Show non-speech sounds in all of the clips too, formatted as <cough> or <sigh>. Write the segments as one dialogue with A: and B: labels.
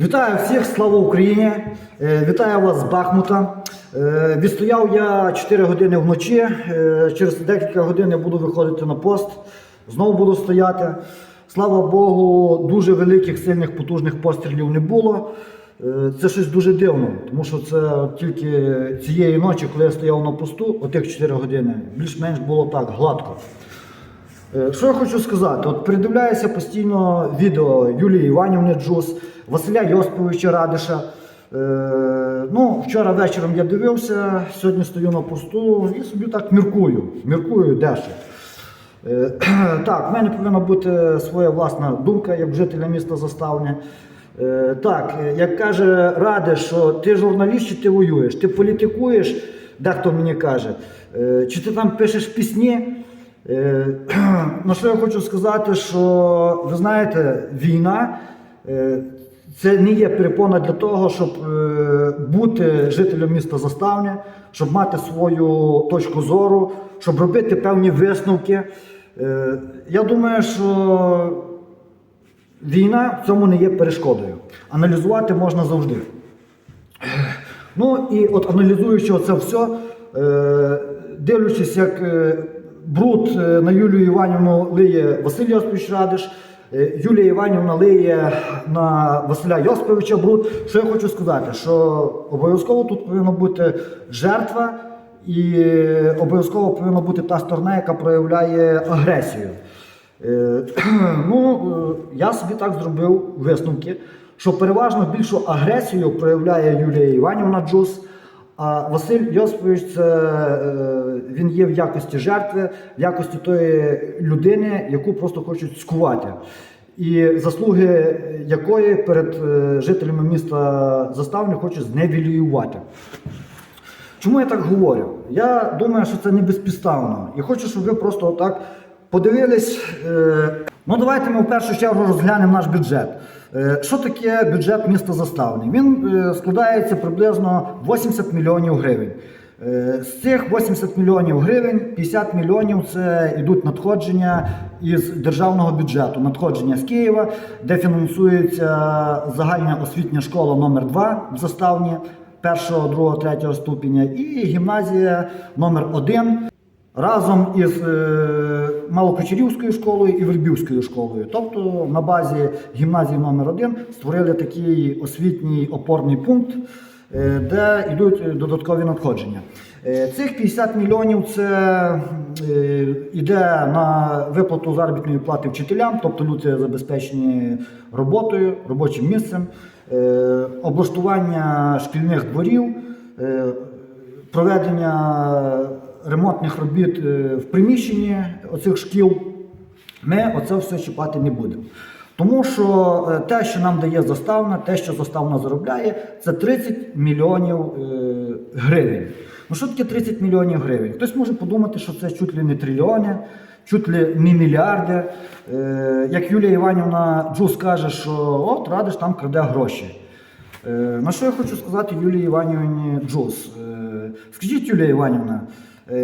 A: Вітаю всіх, слава Україні! Е, Вітаю вас з Бахмута. Е, Відстояв я 4 години вночі. Е, Через декілька годин я буду виходити на пост. Знову буду стояти. Слава Богу, дуже великих, сильних, потужних пострілів не було. Це щось дуже дивно, тому що це тільки цієї ночі, коли я стояв на посту, отих 4 години, більш-менш було так гладко. Що я хочу сказати? От передивляюся постійно відео Юлії Іванівни Джус, Василя Йосиповича Радиша. Е, ну, вчора вечором я дивився, сьогодні стою на посту і собі так міркую. Міркую дещо. Е, <clears throat> так, в мене повинна бути своя власна думка як жителя міста Заставне. Е, так, як каже Радиш, що ти журналіст чи ти воюєш, ти політикуєш, дехто мені каже, чи ти там пишеш пісні. <clears throat> Ну, що я хочу сказати, що ви знаєте, війна це не є перепона для того, щоб е, бути жителем міста Заставня, щоб мати свою точку зору, щоб робити певні висновки. Е, Я думаю, що війна в цьому не є перешкодою. Аналізувати можна завжди. Ну і от аналізуючи це все, е, дивлячись, як бруд на Юлію Іванівну лиє Василь Йосипович Радиш, Юлія Іванівна лиє на Василя Йосиповича бруд. Що я хочу сказати, що обов'язково тут повинна бути жертва, і е, обов'язково повинна бути та сторона, яка проявляє агресію. Е, <clears throat> Ну, е, я собі так зробив висновки, що переважно більшу агресію проявляє Юлія Іванівна Джус, а Василь Йосипович це е, він є в якості жертви, в якості тої людини, яку просто хочуть скувати. І заслуги якої перед е, жителями міста Заставни хочуть зневілювати. Чому я так говорю? Я думаю, що це не безпідставно. І хочу, щоб ви просто отак подивились. Е, ну, давайте ми в першу чергу розглянемо наш бюджет. Е, що таке бюджет міста Заставний? Він е, складається приблизно 80 мільйонів гривень. Е, З цих 80 мільйонів гривень 50 мільйонів це йдуть надходження із державного бюджету, надходження з Києва, де фінансується загальна освітня школа номер 2 в Заставні першого, другого, третього ступеня і гімназія номер 1 разом із е, Малокочерівською школою і Вербівською школою. Тобто на базі гімназії номер 1 створили такий освітній опорний пункт, е, де йдуть додаткові надходження. Е, Цих 50 мільйонів це йде на виплату заробітної плати вчителям, тобто люди забезпечені роботою, робочим місцем, облаштування шкільних дворів, проведення ремонтних робіт е, в приміщенні оцих шкіл. Ми оце все чіпати не будемо. Тому що е, те, що нам дає заставна, те, що заставна заробляє, це 30 мільйонів е, гривень. Ну що таке 30 мільйонів гривень? Хтось може подумати, що це чуть ли не трильйони, чуть ли не мільярди. Як Юлія Іванівна Джус каже, що от радиш там краде гроші. На що я хочу сказати Юлії Іванівні Джус? Скажіть, Юлія Іванівна,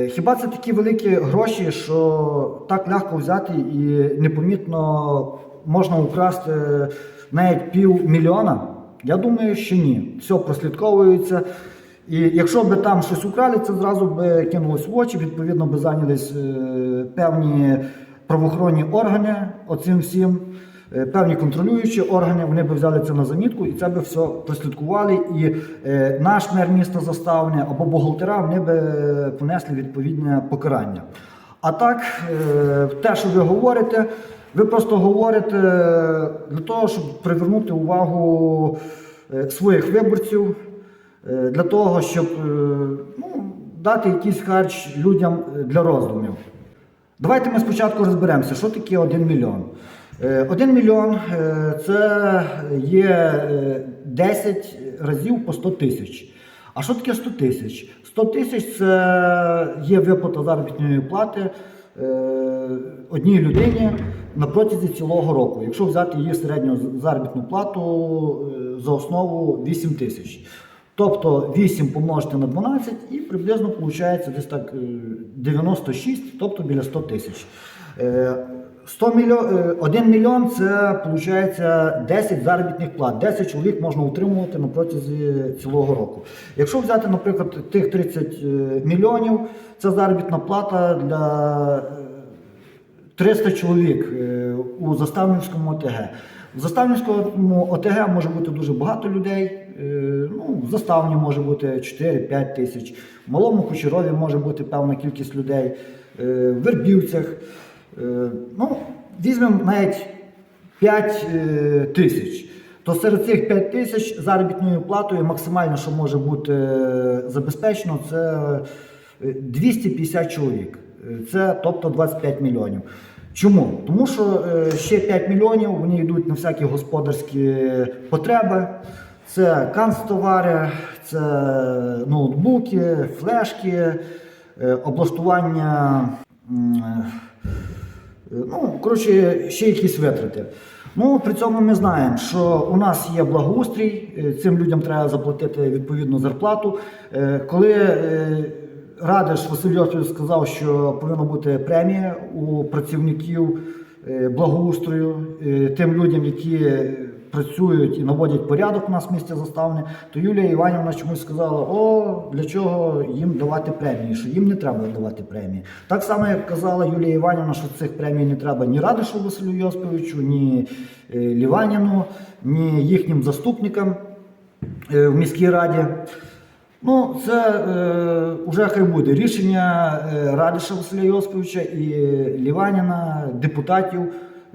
A: хіба це такі великі гроші, що так легко взяти і непомітно можна украсти навіть півмільйона? Я думаю, що ні. Все прослідковується. І якщо би там щось украли, це зразу би кинулось в очі, відповідно би зайнялись е, певні правоохоронні органи оцим всім. Е, Певні контролюючі органи вони би взяли це на замітку і це би все прослідкували. І е, наш мер міста Заставне або бухгалтера вони би понесли відповідне покарання. А так, е, те, що ви говорите, ви просто говорите для того, щоб привернути увагу своїх виборців, для того, щоб ну, дати якийсь харч людям для роздумів. Давайте ми спочатку розберемося, що таке 1 мільйон. Е, 1 мільйон е, це є е, 10 разів по 100 тисяч. А що таке 100 тисяч? 100 тисяч це є виплата заробітної плати е, одній людині на протязі цілого року. Якщо взяти її середню заробітну плату е, за основу 8 тисяч. Тобто 8 помножити на 12 і приблизно виходить десь так е, 96, тобто біля 100 тисяч. Е, 100 мільйон, 1 мільйон це виходить 10 заробітних плат. 10 чоловік можна утримувати на протязі цілого року. Якщо взяти, наприклад, тих 30 е, мільйонів, це заробітна плата для е, 300 чоловік е, у Заставнівському ОТГ. В Заставнівському ОТГ може бути дуже багато людей. е, Ну, в Заставні може бути 4-5 тисяч. В Малому Кучерові може бути певна кількість людей. е, В Вербівцях. Е, Ну, візьмемо навіть 5 е, тисяч. То серед цих 5 тисяч заробітною платою максимально, що може бути е, забезпечено, це е, 250 чоловік. Це тобто 25 мільйонів. Чому? Тому що ще 5 мільйонів вони йдуть на всякі господарські потреби. Це канцтовари, це ноутбуки, флешки, облаштування. М, Ну, коротше, ще якісь витрати. Ну, при цьому ми знаємо, що у нас є благоустрій, е, цим людям треба заплатити відповідну зарплату. Е, Коли е, Радиш Василь Йосифович сказав, що повинна бути премія у працівників е, благоустрою, е, тим людям, які працюють і наводять порядок у нас в місті заставне, то Юлія Іванівна чомусь сказала: о, для чого їм давати премії, що їм не треба давати премії. Так само, як казала Юлія Іванівна, що цих премій не треба ні Радишу Василю Йосиповичу, ні е, Ліваніну, ні їхнім заступникам е, в міській раді. Ну, це е, вже хай буде рішення е, Радиша Василя Йосиповича і Ліваніна, депутатів,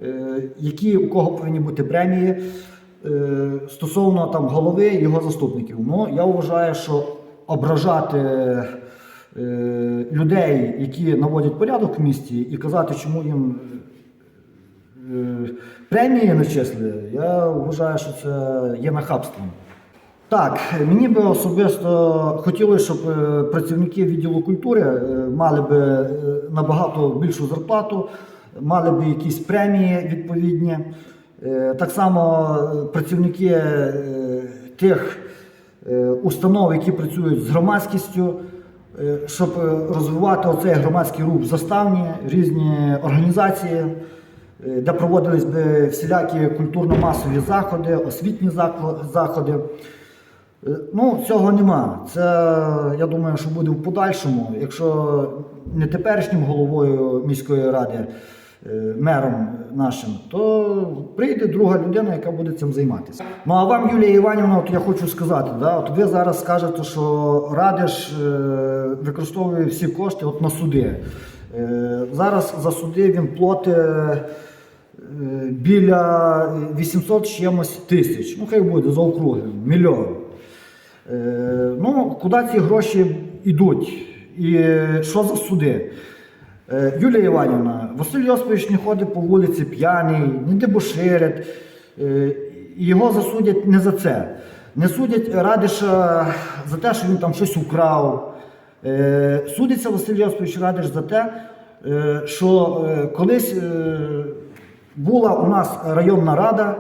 A: е, які у кого повинні бути премії стосовно там голови його заступників. Ну, я вважаю, що ображати е, людей, які наводять порядок в місті, і казати, чому їм е, премії начислили, я вважаю, що це є нахабством. Так, мені би особисто хотілося, щоб е, працівники відділу культури е, мали би е, набагато більшу зарплату, мали би якісь премії відповідні. Е, Так само е, працівники е, тих установ, які працюють з громадськістю, щоб розвивати оцей громадський рух заставні, різні організації, де проводились би всілякі культурно-масові заходи, освітні заходи. Ну, цього нема. Це я думаю, що буде в подальшому. Якщо не теперішнім головою міської ради, мером нашим, то прийде друга людина, яка буде цим займатися. Ну а вам, Юлія Іванівна, от я хочу сказати, да, от ви зараз скажете, що Радиш е, використовує всі кошти от на суди. Е, Зараз за суди він платить. е, Біля 800 чимось тисяч. Ну, хай буде за округи, мільйон. Е, ну, куди ці гроші йдуть? І що за суди? Е, Юлія Іванівна, Василь Йосипович не ходить по вулиці п'яний, не дебоширить. Е, його засудять не за це. Не судять Радиша за те, що він там щось украв. Е, Судиться Василь Йосипович Радиш за те, що колись була у нас районна рада,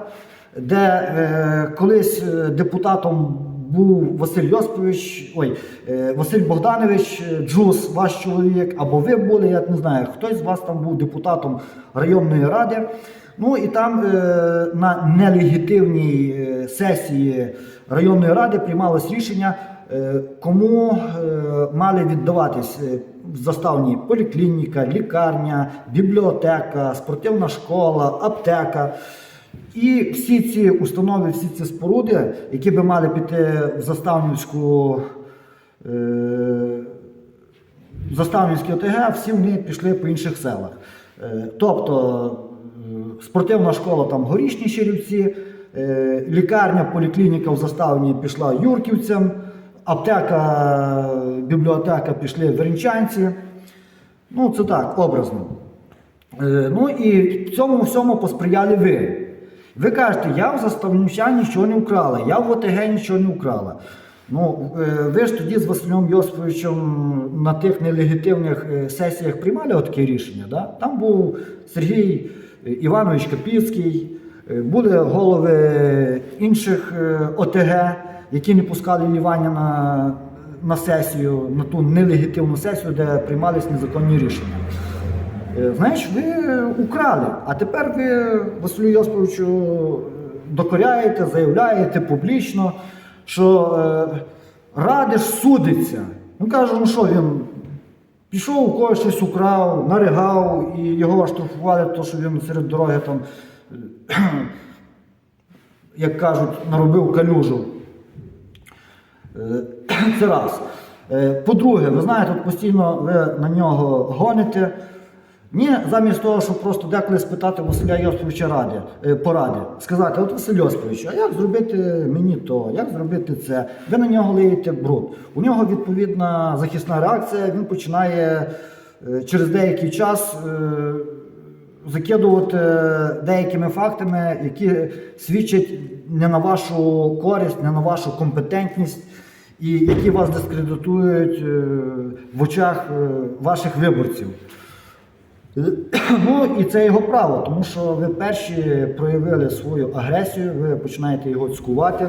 A: де колись депутатом був Василь Йосипович, ой, е, Василь Богданович е, Джус, ваш чоловік, або ви були, я не знаю, хтось з вас там був депутатом районної ради. Ну і там е, на нелегітимній сесії районної ради приймалось рішення, кому мали віддаватись заставні поліклініка, лікарня, бібліотека, спортивна школа, аптека. І всі ці установи, всі ці споруди, які би мали піти в Заставнівську, е, в Заставнівський ОТГ, всі вони пішли по інших селах. Е, тобто е, спортивна школа там Горішні Щирівці, е, лікарня, поліклініка в Заставні пішла Юрківцям, аптека, бібліотека пішли Веренчанці. Ну, це так, образно. Е, Ну і цьому всьому посприяли ви. Ви кажете, я в заставнівчан нічого не вкрала, я в ОТГ нічого не вкрала. Ну, е, ви ж тоді з Василем Йосиповичем на тих нелегітимних е, сесіях приймали таке рішення. Да? Там був Сергій е, Іванович Капіцький, були голови інших ОТГ, які не пускали Ліваня на, на сесію, на ту нелегітимну сесію, де приймались незаконні рішення. Е, Знаєш, ви украли, а тепер ви Василю Йосиповичу докоряєте, заявляєте публічно, що е, Радиш судиться. Він каже, ну що він пішов у когось щось украв, наригав, і його оштрафували, то що він серед дороги там, <clears throat> як кажуть, наробив калюжу. Е, <clears throat> Це раз. По-друге, ви знаєте, от постійно ви на нього гоните. Ні, замість того, щоб просто деколи спитати Василя Йосиповича ради, е, поради, сказати, от Василь Йосипович, а як зробити мені то, як зробити це? Ви на нього лиєте бруд. У нього відповідна захисна реакція, він починає е, через деякий час е, закидувати деякими фактами, які свідчать не на вашу користь, не на вашу компетентність, і які вас дискредитують в очах ваших виборців. <clears throat> Ну і це його право, тому що ви перші проявили свою агресію, ви починаєте його цькувати.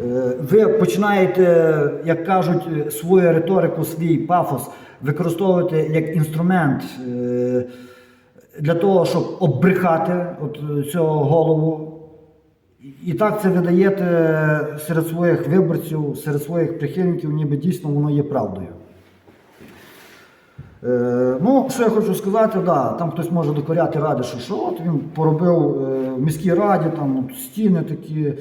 A: Е, Ви починаєте, як кажуть, свою риторику, свій пафос використовувати як інструмент е, для того, щоб оббрехати от цього голову. І так це ви даєте серед своїх виборців, серед своїх прихильників, ніби дійсно воно є правдою. Е, ну, що я хочу сказати, да, там хтось може докоряти ради, що, що от він поробив е, в міській раді там стіни такі, е,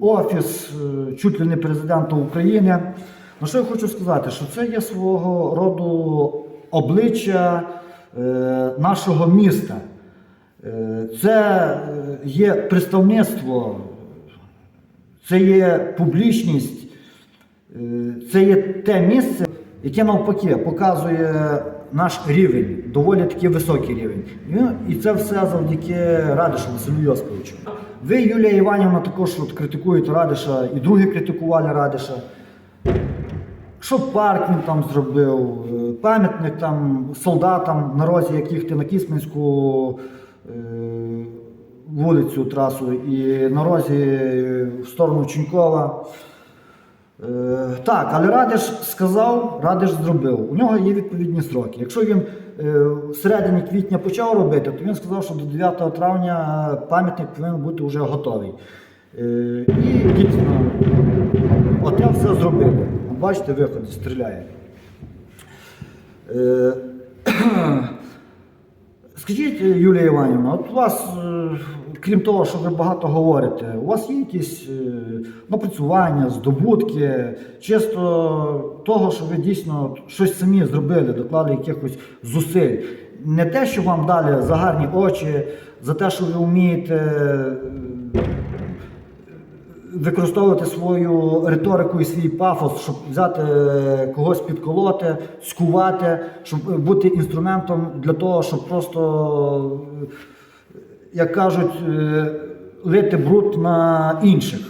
A: офіс, е, чуть ли не президента України. Ну, що я хочу сказати, що це є свого роду обличчя е, нашого міста. Е, це е, є представництво, це є публічність, е, це є те місце, яке навпаки показує наш рівень, доволі таки високий рівень. Ну, І це все завдяки Радишу Василю Йосиповичу. Ви, Юлія Іванівна, також от критикуєте Радиша, і другі критикували Радиша. Що парк він там зробив, е, пам'ятник там солдатам на розі, яких ти на Кисменську е, вулицю трасу і на розі е, в сторону Ченькова. Е, так, але Радиш сказав, Радиш зробив. У нього є відповідні сроки. Якщо він е, в середині квітня почав робити, то він сказав, що до 9 травня пам'ятник повинен бути вже готовий. Е, і дійсно, оте все зробили. Бачите, виходить, стріляє. Е, <clears throat> Скажіть, Юлія Іванівна, от у вас, крім того, що ви багато говорите, у вас є якісь е, напрацювання, здобутки, чисто того, що ви дійсно щось самі зробили, доклали якихось зусиль. Не те, що вам дали за гарні очі, за те, що ви вмієте е, використовувати свою риторику і свій пафос, щоб взяти е, когось підколоти, скувати, щоб бути інструментом для того, щоб просто, як кажуть, е, лити бруд на інших.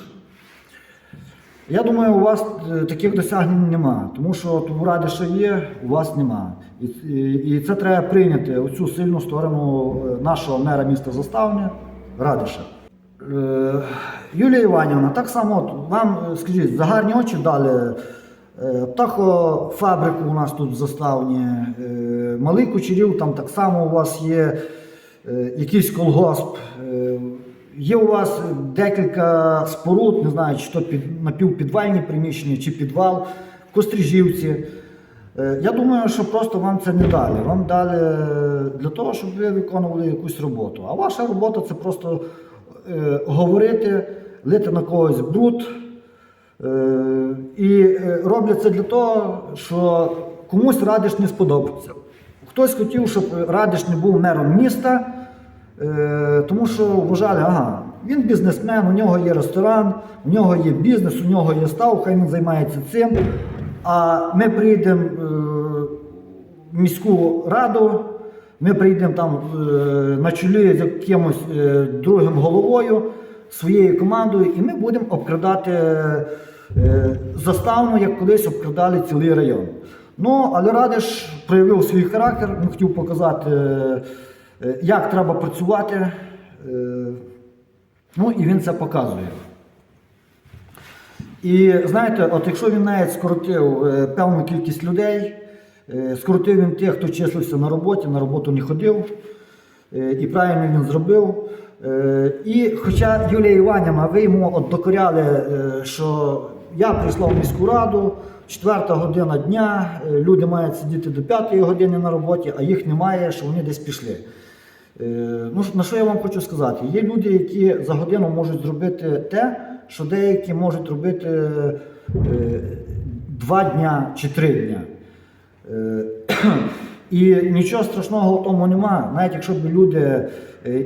A: Я думаю, у вас е, таких досягнень нема, тому що у ради що є, у вас нема. І, і, і це треба прийняти оцю сильну сторону е, нашого мера міста Заставне, Радиша. Юлія Іванівна, так само от вам, скажіть, за гарні очі дали е, птахофабрику у нас тут в заставні, малий кучерів, там так само у вас є якийсь колгосп. е, Є у вас декілька споруд, не знаю, чи то під, напівпідвальні приміщення, чи підвал в Кострижівці. Е, Я думаю, що просто вам це не дали. Вам дали для того, щоб ви виконували якусь роботу. А ваша робота це просто е, говорити, лити на когось бруд. Е, і е, роблять це для того, що комусь Радиш не сподобається. Хтось хотів, щоб Радиш не був мером міста, е, тому що вважали, ага, він бізнесмен, у нього є ресторан, у нього є бізнес, у нього є став, хай він займається цим. А ми прийдемо е, в міську раду, ми прийдемо там е, на чолі з якимось другим головою, своєю командою, і ми будемо обкрадати заставну, як колись обкрадали цілий район. Ну, але Радиш проявив свій характер, він хотів показати, е, е, як треба працювати. е, Ну і він це показує. І знаєте, от якщо він навіть скоротив певну кількість людей, Скоротив він тих, хто числився на роботі, на роботу не ходив. І правильно він зробив. І хоча Юлія Іванівна, ви йому от докоряли, що я прийшла в міську раду, четверта година дня, е, люди мають сидіти до п'ятої години на роботі, а їх немає, що вони десь пішли. Е, Ну, на що я вам хочу сказати? Є люди, які за годину можуть зробити те, що деякі можуть робити е, два дня чи три дня. <clears throat> І нічого страшного в тому нема. Навіть якщо б люди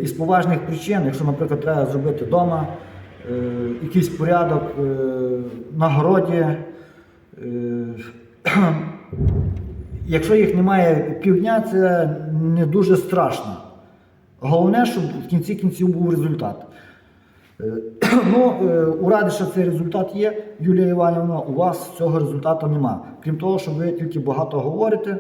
A: із поважних причин, якщо, наприклад, треба зробити вдома якийсь порядок на городі, <clears throat> якщо їх немає півдня, це не дуже страшно. Головне, щоб в кінці кінців був результат. Е, <clears throat> Ну, е, у Радиша цей результат є, Юлія Іванівна, у вас цього результату нема. Крім того, що ви тільки багато говорите.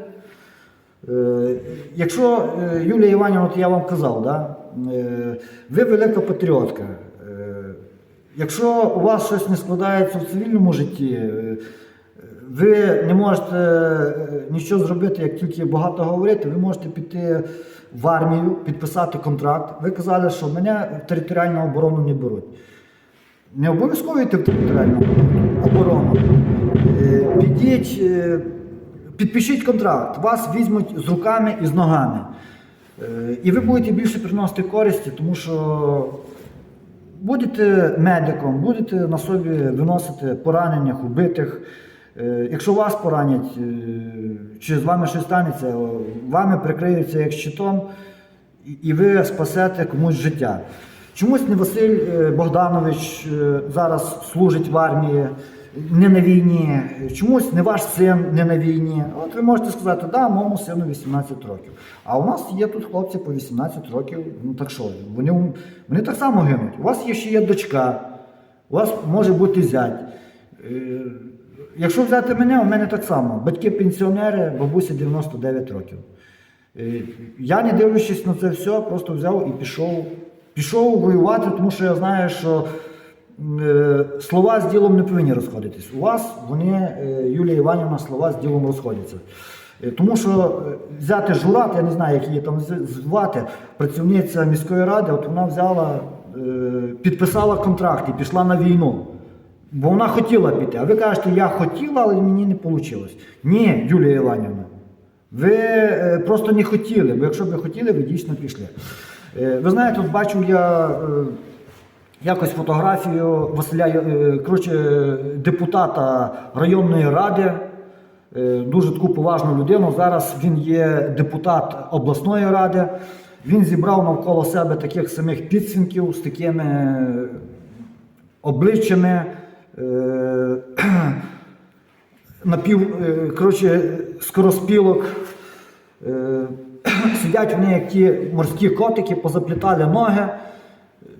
A: Е, Якщо е, Юлія Іванівна, от я вам казав, да, е, ви велика патріотка. Е, Якщо у вас щось не складається в цивільному житті, е, ви не можете е, нічого зробити, як тільки багато говорити, ви можете піти в армію, підписати контракт. Ви казали, що мене в територіальну оборону не беруть. Не обов'язково йти в територіальну оборону. Е, Підіть, е, підпишіть контракт, вас візьмуть з руками і з ногами. І ви будете більше приносити користі, тому що будете медиком, будете на собі виносити поранених, убитих. Е, Якщо вас поранять, е, чи з вами щось станеться, вами прикриються як щитом, і- ви спасете комусь життя. Чомусь не Василь е, Богданович зараз служить в армії, не на війні. Чомусь не ваш син не на війні. От ви можете сказати, да, моєму сину 18 років. А у нас є тут хлопці по 18 років. Ну так що, вони, вони так само гинуть. У вас є ще є дочка, у вас може бути зять. Якщо взяти мене, у мене так само. Батьки пенсіонери, бабусі 99 років. Е, Я, не дивлячись на це все, просто взяв і пішов. Пішов воювати, тому що я знаю, що е, слова з ділом не повинні розходитись. У вас вони, е, Юлія Іванівна, слова з ділом розходяться. Тому що взяти журат, я не знаю, як її там звати, працівниця міської ради, от вона взяла, підписала контракт і пішла на війну. Бо вона хотіла піти. А ви кажете, я хотіла, але мені не вийшло. Ні, Юлія Іванівна. Ви е, просто не хотіли, бо якщо б ви хотіли, ви дійсно пішли. Е, ви знаєте, от бачив я е, якось фотографію Василя, коротше, депутата районної ради, дуже таку поважну людину. Зараз він є депутат обласної ради. Він зібрав навколо себе таких самих підсвінків з такими обличчями. Е, <clears throat> напів, е, коротше, скороспілок. Е, <clears throat> Сидять вони, як ті морські котики, позаплітали ноги.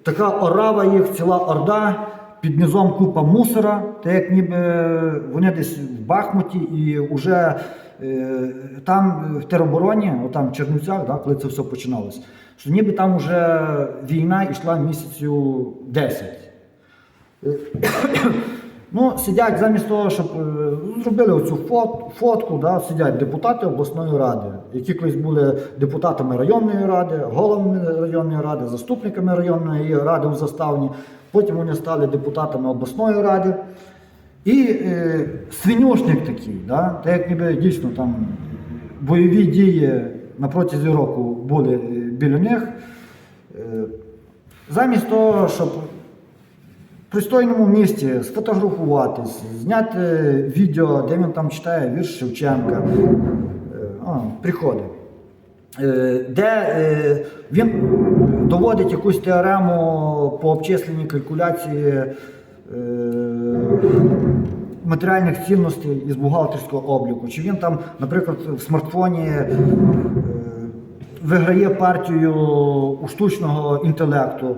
A: Така орава їх, ціла орда, під низом купа мусора, так як ніби вони десь в Бахмуті і вже там в теробороні, отам в Чернівцях, да, коли це все починалося, що ніби там вже війна йшла місяцю 10. <coughs> Ну, сидять замість того, щоб е, зробили оцю фот, фотку, да, сидять депутати обласної ради, які колись були депутатами районної ради, головами районної ради, заступниками районної ради у заставні. Потім вони стали депутатами обласної ради. І е, свинюшник такий, да, так як ніби дійсно там бойові дії на протязі року були е, біля них. Е, замість того, щоб пристойному місці сфотографуватись, зняти відео, де він там читає вірш Шевченка. Е, О, приходить. Е, Де е, він доводить якусь теорему по обчисленні калькуляції матеріальних цінностей із бухгалтерського обліку. Чи він там, наприклад, в смартфоні виграє партію у штучного інтелекту,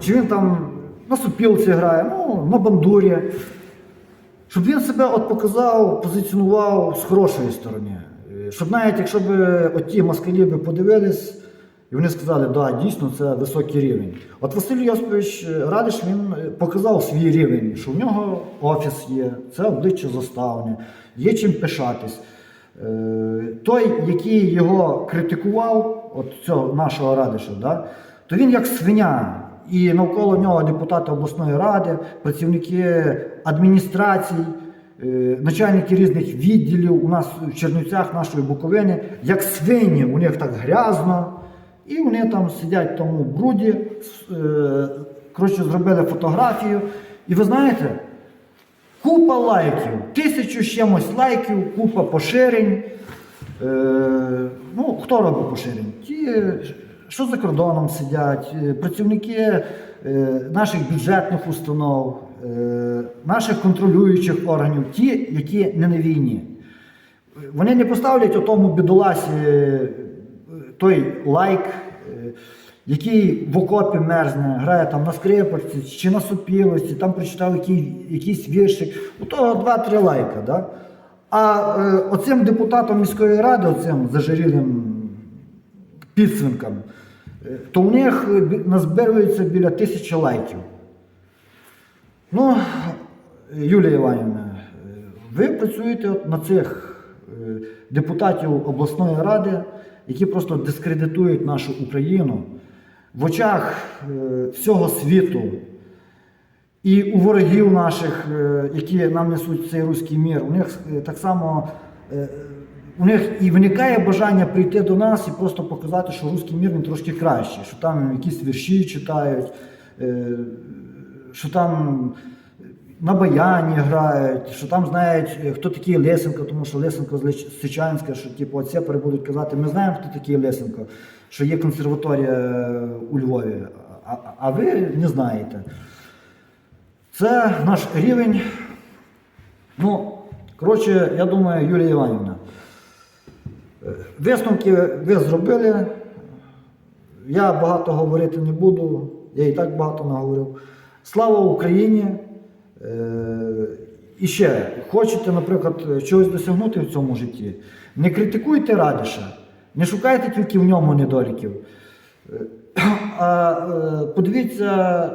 A: чи він там на супілці грає, ну, на бандурі. Щоб він себе от показав, позиціонував з хорошої сторони. Е, Щоб навіть якщо б оті москалі би подивились, і вони сказали, да, дійсно це високий рівень. От Василь Йосипович Радиш він е, показав свій рівень, що в нього офіс є, це обличчя заставне, є чим пишатись. Е, той, який його критикував, от цього нашого радиша, да, то він як свиня. І навколо нього депутати обласної ради, працівники адміністрацій, е, начальники різних відділів у нас в Чернівцях, нашої Буковини, як свині, у них так грязно, і вони там сидять в тому бруді, е, коротше, зробили фотографію. І ви знаєте, Купа лайків, тисячу чимось лайків, купа поширень. Е, ну, хто робить поширень? Ті, що за кордоном сидять, е, працівники е, наших бюджетних установ, е, наших контролюючих органів, ті, які не на війні. Вони не поставлять у тому бідоласі той лайк, який в окопі мерзне, грає там на скрипочці чи на супілості, там прочитав який, якийсь віршик. У того 2-3 лайка. Да? А е, оцим депутатом міської ради, оцим зажирілим підсвинкам, то у них е, назбирується біля тисячі лайків. Ну, Юлія Іванівна, е, ви працюєте от на цих е, депутатів обласної ради, які просто дискредитують нашу Україну в очах всього світу. І у ворогів наших, які нам несуть цей руський мір, у них так само у них і виникає бажання прийти до нас і просто показати, що руський мір він трошки кращий, що там якісь вірші читають, е, що там на баяні грають, що там знають, е, хто такий Лесенко, тому що Лесенко з Сичанська, що типу, оце будуть казати, ми знаємо, хто такий Лесенко, що є консерваторія е, у Львові, а, а ви не знаєте. Це наш рівень. Ну, коротше, я думаю, Юлія Іванівна. Висновки ви зробили. Я багато говорити не буду, я і так багато наговорив. Слава Україні! Е, І ще, хочете, наприклад, чогось досягнути в цьому житті, не критикуйте Радиша, не шукайте тільки в ньому недоліків. Е, А е, подивіться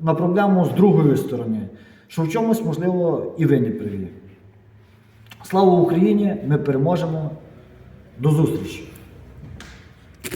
A: на проблему з другої сторони, що в чомусь, можливо, і ви не праві. Слава Україні! Ми переможемо! До зустрічі!